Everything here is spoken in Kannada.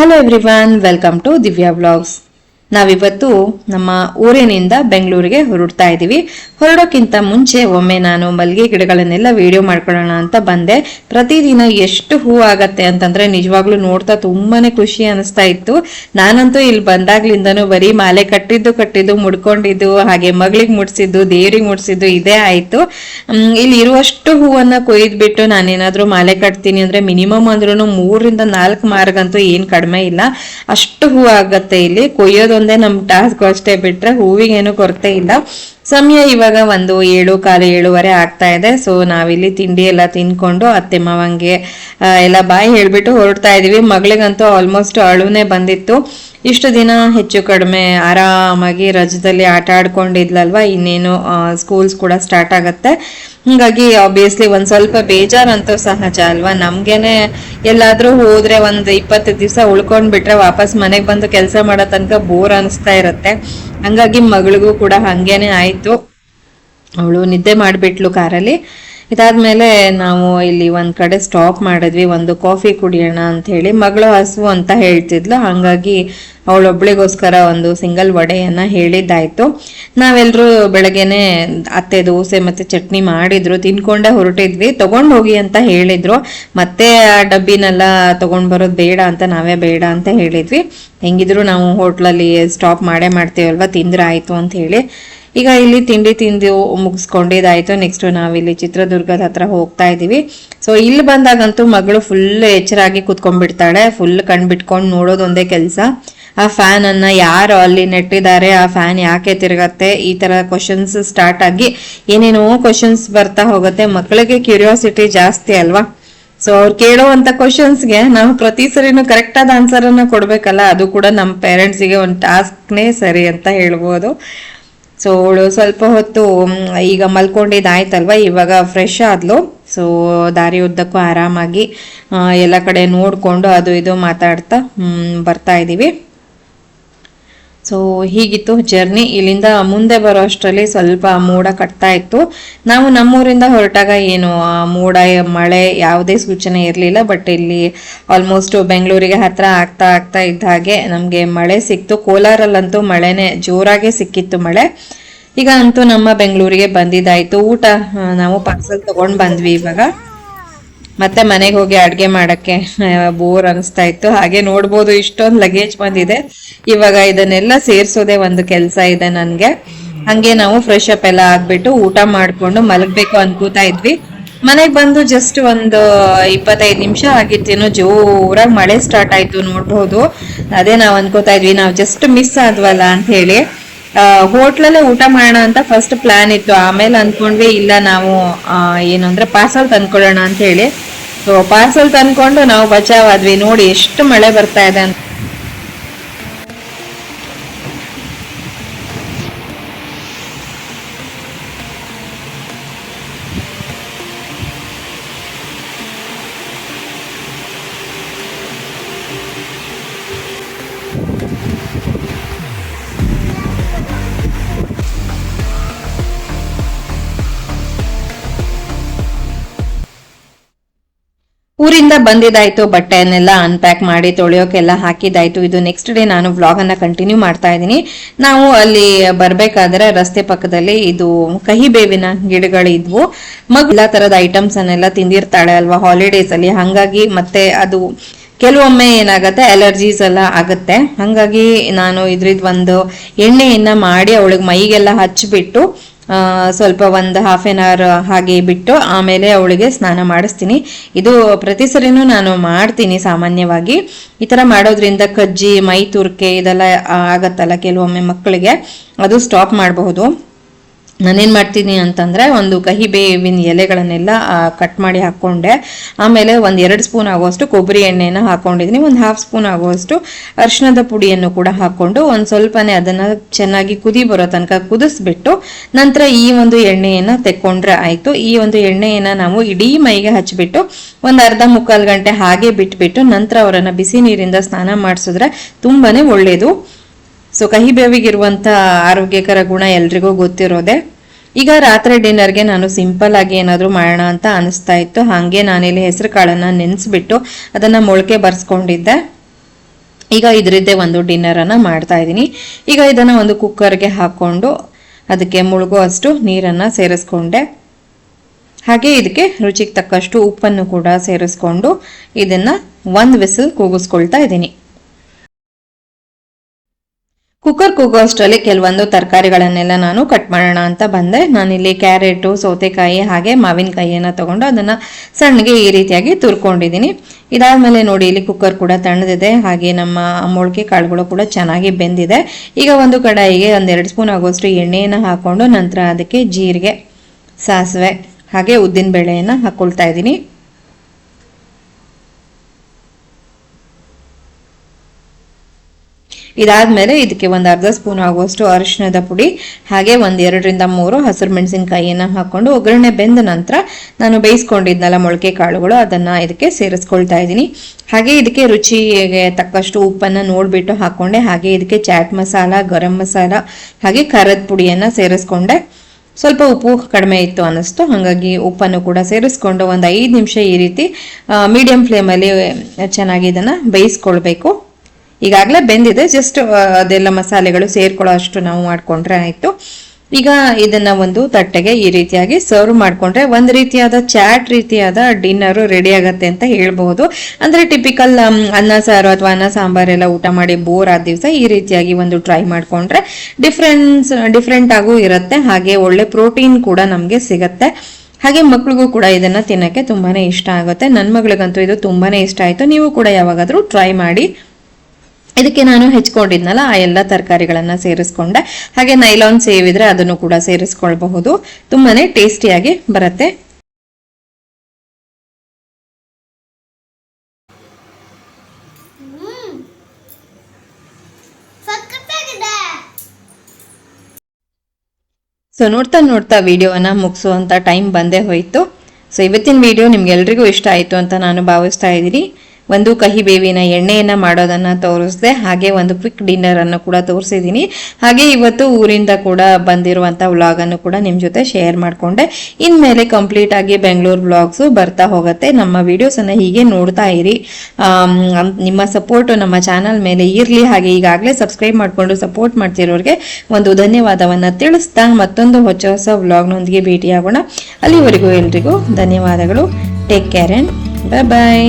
Hello everyone welcome to Divya vlogs ನಾವಿವತ್ತು ನಮ್ಮ ಊರಿನಿಂದ ಬೆಂಗಳೂರಿಗೆ ಹೊರಡ್ತಾ ಇದ್ದೀವಿ ಹೊರಡೋಕ್ಕಿಂತ ಮುಂಚೆ ಒಮ್ಮೆ ನಾನು ಮಲ್ಲಿಗೆ ಗಿಡಗಳನ್ನೆಲ್ಲ ವಿಡಿಯೋ ಮಾಡ್ಕೊಳ್ಳೋಣ ಅಂತ ಬಂದೆ. ಪ್ರತಿದಿನ ಎಷ್ಟು ಹೂ ಆಗತ್ತೆ ಅಂತಂದ್ರೆ ನಿಜವಾಗ್ಲೂ ನೋಡ್ತಾ ತುಂಬಾನೇ ಖುಷಿ ಅನಿಸ್ತಾ ಇತ್ತು. ನಾನಂತೂ ಇಲ್ಲಿ ಬಂದಾಗ್ಲಿಂದನೂ ಬರೀ ಮಾಲೆ ಕಟ್ಟಿದ್ದು ಕಟ್ಟಿದ್ದು ಮುಡ್ಕೊಂಡಿದ್ದು, ಹಾಗೆ ಮಗಳಿಗೆ ಮುಡ್ಸಿದ್ದು, ದೇವ್ರಿಗೆ ಮುಡ್ಸಿದ್ದು ಇದೇ ಆಯ್ತು. ಇಲ್ಲಿ ಇರುವಷ್ಟು ಹೂವನ್ನ ಕೊಯ್ದ್ಬಿಟ್ಟು ನಾನೇನಾದ್ರೂ ಮಾಲೆ ಕಟ್ತೀನಿ ಅಂದ್ರೆ ಮಿನಿಮಮ್ ಅಂದ್ರೂ ಮೂರಿಂದ ನಾಲ್ಕು ಮಾರ್ಗಂತೂ ಏನ್ ಕಡಿಮೆ ಇಲ್ಲ. ಅಷ್ಟು ಹೂ ಆಗತ್ತೆ ಇಲ್ಲಿ. ಕೊಯ್ಯೋದೊಂದೇ ನಮ್ ಟಾಸ್ಕ್ ಅಷ್ಟೇ ಬಿಟ್ರೆ ಹೂವಿಗೇನು ಕೊರತೆ ಇಲ್ಲ. ಸಮಯ ಇವಾಗ ಒಂದು ಏಳು, ಕಾಲು ಏಳುವರೆ ಆಗ್ತಾ ಇದೆ. ಸೊ ನಾವಿಲ್ಲಿ ತಿಂಡಿ ಎಲ್ಲ ತಿನ್ಕೊಂಡು ಅತ್ತೆ ಮಾವಂಗೆ ಎಲ್ಲ ಬಾಯಿ ಹೇಳ್ಬಿಟ್ಟು ಹೊರಡ್ತಾ ಇದೀವಿ. ಮಗಳಿಗಂತೂ ಆಲ್ಮೋಸ್ಟ್ ಅಳುನೇ ಬಂದಿತ್ತು. ಇಷ್ಟು ದಿನ ಹೆಚ್ಚು ಕಡಿಮೆ ಆರಾಮಾಗಿ ರಜದಲ್ಲಿ ಆಟ ಆಡ್ಕೊಂಡಿದ್ಲಲ್ವಾ? ಇನ್ನೇನು ಸ್ಕೂಲ್ಸ್ ಕೂಡ ಸ್ಟಾರ್ಟ್ ಆಗತ್ತೆ. ಹಿಂಗಾಗಿ ಆಬ್ವಿಯಸ್ಲಿ ಒಂದು ಸ್ವಲ್ಪ ಬೇಜಾರಂತೂ ಸಹಜ ಅಲ್ವಾ? ನಮ್ಗೇನೆ ಎಲ್ಲಾದರೂ ಹೋದ್ರೆ ಒಂದು ಇಪ್ಪತ್ತು ದಿವಸ ಉಳ್ಕೊಂಡ್ಬಿಟ್ರೆ ವಾಪಸ್ ಮನೆಗೆ ಬಂದು ಕೆಲಸ ಮಾಡೋ ತನಕ ಬೋರ್ ಅನಿಸ್ತಾ ಇರತ್ತೆ. ಹಂಗಾಗಿ ಮಗಳಿಗೂ ಕೂಡ ಹಂಗೇನೆ ಆಯ್ತು. ಅವಳು ನಿದ್ದೆ ಮಾಡಿಬಿಟ್ಲು ಕಾರಲ್ಲಿ. ಇದಾದ್ಮೇಲೆ ನಾವು ಇಲ್ಲಿ ಒಂದ್ ಕಡೆ ಸ್ಟಾಪ್ ಮಾಡಿದ್ವಿ, ಒಂದು ಕಾಫಿ ಕುಡಿಯೋಣ ಅಂತ ಹೇಳಿ ಮಗಳು ಹಸು ಅಂತ ಹೇಳ್ತಿದ್ಲು. ಹಂಗಾಗಿ ಅವಳೊಬ್ಳಿಗೋಸ್ಕರ ಒಂದು ಸಿಂಗಲ್ ವಡೆಯನ್ನ ಹೇಳಿದ್ದಾಯ್ತು. ನಾವೆಲ್ಲರೂ ಬೆಳಗ್ಗೆನೆ ಅತ್ತೆ ದೋಸೆ ಮತ್ತೆ ಚಟ್ನಿ ಮಾಡಿದ್ರು, ತಿನ್ಕೊಂಡೆ ಹೊರಟಿದ್ವಿ. ತಗೊಂಡ್ ಹೋಗಿ ಅಂತ ಹೇಳಿದ್ರು. ಮತ್ತೆ ಆ ಡಬ್ಬಿನೆಲ್ಲ ತಗೊಂಡ್ ಬರೋದು ಬೇಡ ಅಂತ ನಾವೇ ಬೇಡ ಅಂತ ಹೇಳಿದ್ವಿ. ಹೆಂಗಿದ್ರು ನಾವು ಹೋಟ್ಲಲ್ಲಿ ಸ್ಟಾಪ್ ಮಾಡೇ ಮಾಡ್ತೀವಲ್ವಾ ತಿಂದ್ರೆ ಆಯ್ತು ಅಂತ ಹೇಳಿ. ಈಗ ಇಲ್ಲಿ ತಿಂಡಿ ತಿಂದು ಮುಗಿಸ್ಕೊಂಡಿದ್ದಾಯ್ತು. ನೆಕ್ಸ್ಟ್ ನಾವಿಲ್ಲಿ ಚಿತ್ರದುರ್ಗದ ಹತ್ರ ಹೋಗ್ತಾ ಇದೀವಿ. ಸೊ ಇಲ್ಲಿ ಬಂದಾಗಂತೂ ಮಗಳು ಫುಲ್ ಎಚ್ಚರಾಗಿ ಕುತ್ಕೊಂಡ್ಬಿಡ್ತಾಳೆ. ಫುಲ್ ಕಣ್ ಬಿಟ್ಕೊಂಡು ನೋಡೋದೊಂದೇ ಕೆಲಸ. ಆ ಫ್ಯಾನ್ ಅನ್ನ ಯಾರು ಅಲ್ಲಿ ನೆಟ್ಟಿದ್ದಾರೆ, ಆ ಫ್ಯಾನ್ ಯಾಕೆ ತಿರುಗತ್ತೆ, ಈ ತರ ಕ್ವಶನ್ಸ್ ಸ್ಟಾರ್ಟ್ ಆಗಿ ಏನೇನೋ ಕ್ವಶನ್ಸ್ ಬರ್ತಾ ಹೋಗುತ್ತೆ. ಮಕ್ಕಳಿಗೆ ಕ್ಯೂರಿಯಾಸಿಟಿ ಜಾಸ್ತಿ ಅಲ್ವಾ? ಸೊ ಅವ್ರು ಕೇಳುವಂತ ಕ್ವಶನ್ಸ್ಗೆ ನಾವು ಪ್ರತಿ ಸರಿನೂ ಕರೆಕ್ಟ್ ಆದ ಆನ್ಸರ್ ಅನ್ನ ಕೊಡ್ಬೇಕಲ್ಲ? ಅದು ಕೂಡ ನಮ್ಮ ಪೇರೆಂಟ್ಸಿಗೆ ಒಂದು ಟಾಸ್ಕ್ನೇ ಸರಿ ಅಂತ ಹೇಳ್ಬೋದು. ಸೊ ಅವಳು ಸ್ವಲ್ಪ ಹೊತ್ತು ಈಗ ಮಲ್ಕೊಂಡಿದ್ದಾಯ್ತಲ್ವ? ಇವಾಗ ಫ್ರೆಶ್ ಆದ್ಲು. ಸೊ ದಾರಿ ಉದ್ದಕ್ಕೂ ಆರಾಮಾಗಿ ಎಲ್ಲ ಕಡೆ ನೋಡಿಕೊಂಡು ಅದು ಇದು ಮಾತಾಡ್ತಾ ಬರ್ತಾ ಇದೀವಿ. ಸೊ ಹೀಗಿತ್ತು ಜರ್ನಿ ಇಲ್ಲಿಂದ ಮುಂದೆ ಬರೋ ಅಷ್ಟರಲ್ಲಿ ಸ್ವಲ್ಪ ಮೋಡ ಕಟ್ತಾ ಇತ್ತು. ನಾವು ನಮ್ಮೂರಿಂದ ಹೊರಟಾಗ ಏನು ಮೋಡ, ಮಳೆ ಯಾವುದೇ ಸೂಚನೆ ಇರಲಿಲ್ಲ. ಬಟ್ ಇಲ್ಲಿ ಆಲ್ಮೋಸ್ಟ್ ಬೆಂಗಳೂರಿಗೆ ಹತ್ರ ಆಗ್ತಾ ಆಗ್ತಾ ಇದ್ದ ಹಾಗೆ ನಮಗೆ ಮಳೆ ಸಿಕ್ತು. ಕೋಲಾರಲ್ಲಂತೂ ಮಳೆನೇ ಜೋರಾಗೆ ಸಿಕ್ಕಿತ್ತು ಮಳೆ. ಈಗ ಅಂತೂ ನಮ್ಮ ಬೆಂಗಳೂರಿಗೆ ಬಂದಿದ್ದಾಯಿತು. ಊಟ ನಾವು ಪಾರ್ಸಲ್ ತಗೊಂಡ್ ಬಂದ್ವಿ ಇವಾಗ. ಮತ್ತೆ ಮನೆಗೆ ಹೋಗಿ ಅಡ್ಗೆ ಮಾಡಕ್ಕೆ ಬೋರ್ ಅನಿಸ್ತಾ ಇತ್ತು. ಹಾಗೆ ನೋಡ್ಬೋದು ಇಷ್ಟೊಂದು ಲಗೇಜ್ ಬಂದಿದೆ. ಇವಾಗ ಇದನ್ನೆಲ್ಲ ಸೇರ್ಸೋದೆ ಒಂದು ಕೆಲಸ ಇದೆ ನನ್ಗೆ. ಹಂಗೆ ನಾವು ಫ್ರೆಶ್ ಅಪ್ ಎಲ್ಲ ಆಗ್ಬಿಟ್ಟು ಊಟ ಮಾಡ್ಕೊಂಡು ಮಲಗ್ಬೇಕು ಅನ್ಕೋತಾ ಇದ್ವಿ. ಮನೆಗೆ ಬಂದು ಜಸ್ಟ್ ಒಂದು ಇಪ್ಪತ್ತೈದು ನಿಮಿಷ ಆಗಿತ್ತೇನೋ, ಜೋರಾಗಿ ಮಳೆ ಸ್ಟಾರ್ಟ್ ಆಯ್ತು ನೋಡ್ಬೋದು. ಅದೇ ನಾವು ಅನ್ಕೋತಾ ಇದ್ವಿ, ನಾವು ಜಸ್ಟ್ ಮಿಸ್ ಆದ್ವಲ್ಲ ಅಂತ ಹೇಳಿ. ಹೋಟ್ಲಲ್ಲೇ ಊಟ ಮಾಡೋಣ ಅಂತ ಫಸ್ಟ್ ಪ್ಲಾನ್ ಇತ್ತು. ಆಮೇಲೆ ಅನ್ಕೊಂಡ್ವಿ, ಇಲ್ಲ ನಾವು ಏನು ಅಂದ್ರೆ ಪಾರ್ಸಲ್ ತಂದ್ಕೊಳ್ಳೋಣ ಅಂತ ಹೇಳಿ. ಸೊ ಪಾರ್ಸಲ್ ತಂದ್ಕೊಂಡು ನಾವು ಬಚಾವಾದ್ವಿ ನೋಡಿ ಎಷ್ಟು ಮಳೆ ಬರ್ತಾ ಇದೆ ಅಂತ. ಊರಿಂದ ಬಂದಿದ್ದಾಯ್ತು, ಬಟ್ಟೆಯನ್ನೆಲ್ಲ ಅನ್ಪ್ಯಾಕ್ ಮಾಡಿ ತೊಳೆಯೋಕೆಲ್ಲ ಹಾಕಿದ್ದಾಯ್ತು. ಇದು ನೆಕ್ಸ್ಟ್ ಡೇ ನಾನು ವ್ಲಾಗ್ ಅನ್ನ ಕಂಟಿನ್ಯೂ ಮಾಡ್ತಾ ಇದ್ದೀನಿ. ನಾವು ಅಲ್ಲಿ ಬರ್ಬೇಕಾದ್ರೆ ರಸ್ತೆ ಪಕ್ಕದಲ್ಲಿ ಇದು ಕಹಿ ಬೇವಿನ ಗಿಡಗಳಿದ್ವು. ಮಗ ಎಲ್ಲಾ ತರದ ಐಟಮ್ಸ್ ಅನ್ನೆಲ್ಲ ತಿಂದಿರ್ತಾಳೆ ಅಲ್ವಾ ಹಾಲಿಡೇಸ್ ಅಲ್ಲಿ. ಹಂಗಾಗಿ ಮತ್ತೆ ಅದು ಕೆಲವೊಮ್ಮೆ ಏನಾಗತ್ತೆ ಅಲರ್ಜೀಸ್ ಎಲ್ಲ ಆಗುತ್ತೆ. ಹಂಗಾಗಿ ನಾನು ಇದ್ರದ್ದು ಒಂದು ಎಣ್ಣೆಯನ್ನ ಮಾಡಿ ಅವಳಿಗೆ ಮೈಗೆಲ್ಲ ಹಚ್ಚಿಬಿಟ್ಟು ಸ್ವಲ್ಪ ಒಂದು ಹಾಫ್ ಎನ್ ಅವರ್ ಹಾಗೆ ಬಿಟ್ಟು ಆಮೇಲೆ ಅವಳಿಗೆ ಸ್ನಾನ ಮಾಡಿಸ್ತೀನಿ. ಇದು ಪ್ರತಿ ಸರಿನೂ ನಾನು ಮಾಡ್ತೀನಿ ಸಾಮಾನ್ಯವಾಗಿ. ಈ ಥರ ಮಾಡೋದ್ರಿಂದ ಕಜ್ಜಿ, ಮೈ ತುರ್ಕೆ ಇದೆಲ್ಲ ಆಗತ್ತಲ್ಲ ಕೆಲವೊಮ್ಮೆ ಮಕ್ಕಳಿಗೆ. ಅದು ಸ್ಟಾಪ್ ಮಾಡಬಹುದು. ನಾನೇನ್ ಮಾಡ್ತೀನಿ ಅಂತಂದರೆ ಒಂದು ಕಹಿ ಬೇವಿನ ಎಲೆಗಳನ್ನೆಲ್ಲ ಕಟ್ ಮಾಡಿ ಹಾಕ್ಕೊಂಡೆ ಆಮೇಲೆ ಒಂದು ಎರಡು ಸ್ಪೂನ್ ಆಗುವಷ್ಟು ಕೊಬ್ಬರಿ ಎಣ್ಣೆನ ಹಾಕೊಂಡಿದ್ದೀನಿ ಒಂದು ಹಾಫ್ ಸ್ಪೂನ್ ಆಗುವಷ್ಟು ಅರಿಶಿಣದ ಪುಡಿಯನ್ನು ಕೂಡ ಹಾಕೊಂಡು ಒಂದು ಸ್ವಲ್ಪನೇ ಅದನ್ನು ಚೆನ್ನಾಗಿ ಕುದಿ ಬರೋ ತನಕ ಕುದಿಸ್ಬಿಟ್ಟು ನಂತರ ಈ ಒಂದು ಎಣ್ಣೆಯನ್ನು ತೆಕ್ಕೊಂಡ್ರೆ ಆಯಿತು. ಈ ಒಂದು ಎಣ್ಣೆಯನ್ನು ನಾವು ಇಡೀ ಮೈಗೆ ಹಚ್ಚಿಬಿಟ್ಟು ಒಂದು ಅರ್ಧ ಮುಕ್ಕಾಲು ಗಂಟೆ ಹಾಗೆ ಬಿಟ್ಬಿಟ್ಟು ನಂತರ ಅವರನ್ನು ಬಿಸಿ ನೀರಿಂದ ಸ್ನಾನ ಮಾಡಿಸಿದ್ರೆ ತುಂಬಾ ಒಳ್ಳೇದು. ಸೊ ಕಹಿ ಬೇವಿಗಿರುವಂತ ಆರೋಗ್ಯಕರ ಗುಣ ಎಲ್ರಿಗೂ ಗೊತ್ತಿರೋದೆ. ಈಗ ರಾತ್ರಿ ಡಿನ್ನರ್ಗೆ ನಾನು ಸಿಂಪಲ್ ಆಗಿ ಏನಾದರೂ ಮಾಡೋಣ ಅಂತ ಅನಿಸ್ತಾ ಇತ್ತು. ಹಾಗೆ ನಾನಿಲ್ಲಿ ಹೆಸರು ಕಾಳನ್ನ ನೆನೆಸ್ಬಿಟ್ಟು ಅದನ್ನ ಮೊಳಕೆ ಬರ್ಸ್ಕೊಂಡಿದ್ದೆ. ಈಗ ಇದರದ್ದೇ ಒಂದು ಡಿನ್ನರನ್ನು ಮಾಡ್ತಾ ಇದ್ದೀನಿ. ಈಗ ಇದನ್ನು ಒಂದು ಕುಕ್ಕರ್ಗೆ ಹಾಕ್ಕೊಂಡು ಅದಕ್ಕೆ ಮುಳುಗೋ ಅಷ್ಟು ನೀರನ್ನು ಸೇರಿಸ್ಕೊಂಡೆ. ಹಾಗೆ ಇದಕ್ಕೆ ರುಚಿಗೆ ತಕ್ಕಷ್ಟು ಉಪ್ಪನ್ನು ಕೂಡ ಸೇರಿಸ್ಕೊಂಡು ಇದನ್ನ ಒಂದು ವಿಸಿಲ್ ಕೂಗಿಸ್ಕೊಳ್ತಾ ಇದ್ದೀನಿ. ಕುಕ್ಕರ್ ಕೂಗೋಷ್ಟರಲ್ಲಿ ಕೆಲವೊಂದು ತರಕಾರಿಗಳನ್ನೆಲ್ಲ ನಾನು ಕಟ್ ಮಾಡೋಣ ಅಂತ ಬಂದೆ. ನಾನಿಲ್ಲಿ ಕ್ಯಾರೆಟು, ಸೌತೆಕಾಯಿ ಹಾಗೆ ಮಾವಿನಕಾಯಿಯನ್ನು ತಗೊಂಡು ಅದನ್ನು ಸಣ್ಣಗೆ ಈ ರೀತಿಯಾಗಿ ತುರ್ಕೊಂಡಿದ್ದೀನಿ. ಇದಾದಮೇಲೆ ನೋಡಿ, ಇಲ್ಲಿ ಕುಕ್ಕರ್ ಕೂಡ ತಣ್ಣದಿದೆ. ಹಾಗೆ ನಮ್ಮ ಮೊಳಕೆ ಕಾಳುಗಳು ಕೂಡ ಚೆನ್ನಾಗಿ ಬೆಂದಿದೆ. ಈಗ ಒಂದು ಕಡಾಯಿಗೆ ಒಂದೆರಡು ಸ್ಪೂನ್ ಆಗುವಷ್ಟು ಎಣ್ಣೆಯನ್ನು ಹಾಕ್ಕೊಂಡು ನಂತರ ಅದಕ್ಕೆ ಜೀರಿಗೆ, ಸಾಸಿವೆ ಹಾಗೆ ಉದ್ದಿನ ಬೇಳೆಯನ್ನು ಹಾಕ್ಕೊಳ್ತಾ ಇದ್ದೀನಿ. ಇದಾದ್ಮೇಲೆ ಇದಕ್ಕೆ ಒಂದು ಅರ್ಧ ಸ್ಪೂನ್ ಆಗುವಷ್ಟು ಅರಿಶಿಣದ ಪುಡಿ, ಹಾಗೆ ಒಂದು ಎರಡರಿಂದ ಮೂರು ಹಸಿರು ಮೆಣಸಿನಕಾಯಿಯನ್ನು ಹಾಕೊಂಡು ಒಗ್ಗರಣೆ ಬೆಂದ ನಂತರ ನಾನು ಬೇಯಿಸ್ಕೊಂಡಿದ್ನಲ್ಲ ಮೊಳಕೆ ಕಾಳುಗಳು, ಅದನ್ನ ಇದಕ್ಕೆ ಸೇರಿಸ್ಕೊಳ್ತಾ ಇದ್ದೀನಿ. ಹಾಗೆ ಇದಕ್ಕೆ ರುಚಿಗೆ ತಕ್ಕಷ್ಟು ಉಪ್ಪನ್ನು ನೋಡಿಬಿಟ್ಟು ಹಾಕೊಂಡೆ, ಹಾಗೆ ಇದಕ್ಕೆ ಚಾಟ್ ಮಸಾಲ, ಗರಂ ಮಸಾಲ, ಹಾಗೆ ಖಾರದ ಪುಡಿಯನ್ನು ಸೇರಿಸ್ಕೊಂಡೆ. ಸ್ವಲ್ಪ ಉಪ್ಪು ಕಡಿಮೆ ಇತ್ತು ಅನ್ನಿಸ್ತು, ಹಾಗಾಗಿ ಉಪ್ಪನ್ನು ಕೂಡ ಸೇರಿಸ್ಕೊಂಡು ಒಂದು ಐದು ನಿಮಿಷ ಈ ರೀತಿ ಮೀಡಿಯಂ ಫ್ಲೇಮಲ್ಲಿ ಚೆನ್ನಾಗಿ ಇದನ್ನು ಬೇಯಿಸ್ಕೊಳ್ಬೇಕು. ಈಗಾಗಲೇ ಬೆಂದಿದೆ. ಜಸ್ಟ್ ಅದೆಲ್ಲ ಮಸಾಲೆಗಳು ಸೇರ್ಕೊಳ್ಳೋ ಅಷ್ಟು ನಾವು ಮಾಡಿಕೊಂಡ್ರೆ ಆಯಿತು. ಈಗ ಇದನ್ನ ಒಂದು ತಟ್ಟೆಗೆ ಈ ರೀತಿಯಾಗಿ ಸರ್ವ್ ಮಾಡಿಕೊಂಡ್ರೆ ಒಂದು ರೀತಿಯಾದ ಚಾಟ್ ರೀತಿಯಾದ ಡಿನ್ನರು ರೆಡಿ ಆಗತ್ತೆ ಅಂತ ಹೇಳ್ಬೋದು. ಅಂದ್ರೆ ಟಿಪಿಕಲ್ ಅನ್ನ ಸಾರು ಅಥವಾ ಅನ್ನ ಸಾಂಬಾರೆಲ್ಲ ಊಟ ಮಾಡಿ ಬೋರ್ ಆದ ದಿವಸ ಈ ರೀತಿಯಾಗಿ ಒಂದು ಟ್ರೈ ಮಾಡಿಕೊಂಡ್ರೆ ಡಿಫ್ರೆನ್ಸ್ ಡಿಫ್ರೆಂಟ್ ಆಗೂ ಇರುತ್ತೆ. ಹಾಗೆ ಒಳ್ಳೆ ಪ್ರೋಟೀನ್ ಕೂಡ ನಮಗೆ ಸಿಗತ್ತೆ. ಹಾಗೆ ಮಕ್ಳಿಗೂ ಕೂಡ ಇದನ್ನ ತಿನ್ನಕ್ಕೆ ತುಂಬಾನೇ ಇಷ್ಟ ಆಗುತ್ತೆ. ನನ್ನ ಮಗಳಿಗಂತೂ ಇದು ತುಂಬಾನೇ ಇಷ್ಟ ಆಯ್ತು. ನೀವು ಕೂಡ ಯಾವಾಗಾದರೂ ಟ್ರೈ ಮಾಡಿ. ಇದಕ್ಕೆ ನಾನು ಹೆಚ್ಕೊಂಡಿದ್ನಲ್ಲ ಆ ಎಲ್ಲ ತರಕಾರಿಗಳನ್ನ ಸೇರಿಸ್ಕೊಂಡೆ. ಹಾಗೆ ನೈಲಾನ್ ಸೇವಿದ್ರೆ ಇದ್ರೆ ಅದನ್ನು ಕೂಡ ಸೇರಿಸ್ಕೊಳ್ಬಹುದು. ತುಂಬಾನೇ ಟೇಸ್ಟಿಯಾಗಿ ಬರುತ್ತೆ. ಸೊ ನೋಡ್ತಾ ನೋಡ್ತಾ ವಿಡಿಯೋವನ್ನ ಮುಗಿಸುವಂತ ಟೈಮ್ ಬಂದೇ ಹೋಯ್ತು. ಸೊ ಇವತ್ತಿನ ವಿಡಿಯೋ ನಿಮ್ಗೆಲ್ರಿಗೂ ಇಷ್ಟ ಆಯ್ತು ಅಂತ ನಾನು ಭಾವಿಸ್ತಾ ಇದ್ದೀನಿ. ಒಂದು ಕಹಿ ಬೇವಿನ ಎಣ್ಣೆಯನ್ನು ಮಾಡೋದನ್ನ ತೋರಿಸಿದೆ, ಹಾಗೆ ಒಂದು ಕ್ವಿಕ್ ಡಿನ್ನರ್ ಅನ್ನು ಕೂಡ ತೋರಿಸಿದ್ದೀನಿ ಹಾಗೆ ಇವತ್ತು ಊರಿಂದ ಕೂಡ ಬಂದಿರುವಂಥ ವ್ಲಾಗನ್ನು ಕೂಡ ನಿಮ್ಮ ಜೊತೆ ಶೇರ್ ಮಾಡಿಕೊಂಡೆ. ಇನ್ಮೇಲೆ ಕಂಪ್ಲೀಟ್ ಆಗಿ ಬೆಂಗಳೂರು ವ್ಲಾಗ್ಸು ಬರ್ತಾ ಹೋಗುತ್ತೆ. ನಮ್ಮ ವಿಡಿಯೋಸ್ ಅನ್ನ ಹೀಗೆ ನೋಡ್ತಾ ಇರಿ. ನಿಮ್ಮ ಸಪೋರ್ಟ್ ನಮ್ಮ ಚಾನಲ್ ಮೇಲೆ ಇರ್ಲಿ. ಹಾಗೆ ಈಗಾಗಲೇ ಸಬ್ಸ್ಕ್ರೈಬ್ ಮಾಡಿಕೊಂಡು ಸಪೋರ್ಟ್ ಮಾಡ್ತಿರೋರಿಗೆ ಒಂದು ಧನ್ಯವಾದವನ್ನ ತಿಳಿಸ್ತಾ ಮತ್ತೊಂದು ಹೊಸ ಹೊಸ ವ್ಲಾಗ್ನೊಂದಿಗೆ ಭೇಟಿಯಾಗೋಣ. ಅಲ್ಲಿವರೆಗೂ ಎಲ್ರಿಗೂ ಧನ್ಯವಾದಗಳು. Take care and bye bye